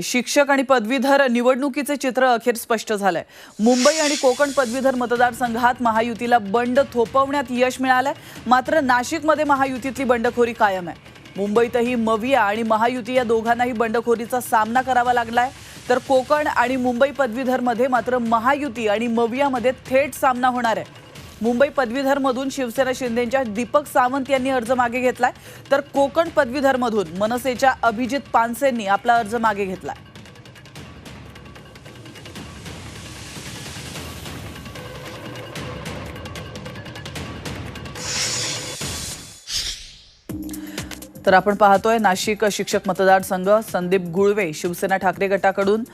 शिक्षक आणि पदवीधर निवडणुकीचे चित्र अखेर स्पष्ट झालंय. मुंबई आणि कोकण पदवीधर मतदारसंघात महायुतीला बंड थोपवण्यात यश मिळालंय. मात्र नाशिकमध्ये महायुतीतली बंडखोरी कायम आहे. मुंबईतही मविया आणि महायुती या दोघांनाही बंडखोरीचा सामना करावा लागलाय. तर कोकण आणि मुंबई पदवीधरमध्ये मात्र महायुती आणि मवियामध्ये थेट सामना होणार आहे. मुंबई पदवीधरमधून शिवसेना शिंदेच्या दीपक सावंत यांनी अर्ज मागे घेतलाय. तर कोकण पदवीधरमधून मनसेच्या अभिजित पानसेंनी आपला अर्ज मागे घेतलाय. तर आपण पाहतोय नाशिक शिक्षक मतदारसंघ संदीप गुळवे शिवसेना ठाकरे गटाकडून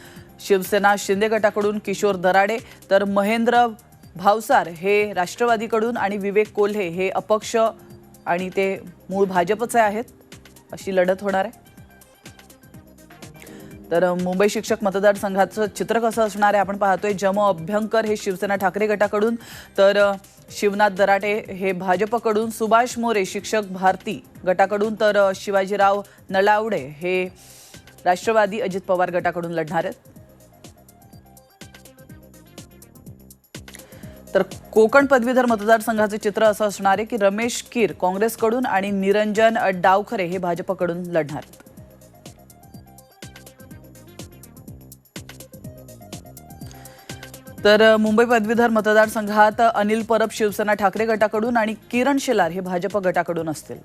शिवसेना शिंदे गटाकडून किशोर दराडे तर महेंद्र भावसार हे राष्ट्रवादीकडून आणि विवेक कोल्हे हे अपक्ष आणि ते मूळ भाजपचे आहेत अशी लढत होणार आहे. तर मुंबई शिक्षक मतदारसंघाचं चित्र कसं असणार आहे? आपण पाहतोय जम अभ्यंकर हे शिवसेना ठाकरे गटाकडून तर शिवनाथ दराटे हे भाजपकडून सुभाष मोरे शिक्षक भारती गटाकडून तर शिवाजीराव नलावडे हे राष्ट्रवादी अजित पवार गटाकडून लढणार आहेत. तर कोकण पदवीधर मतदारसंघाचे चित्र असं असणार आहे की रमेश कीर काँग्रेसकडून आणि निरंजन डावखरे हे भाजपकडून लढणार. तर मुंबई पदवीधर मतदारसंघात अनिल परब शिवसेना ठाकरे गटाकडून आणि किरण शेलार हे भाजप गटाकडून असतील.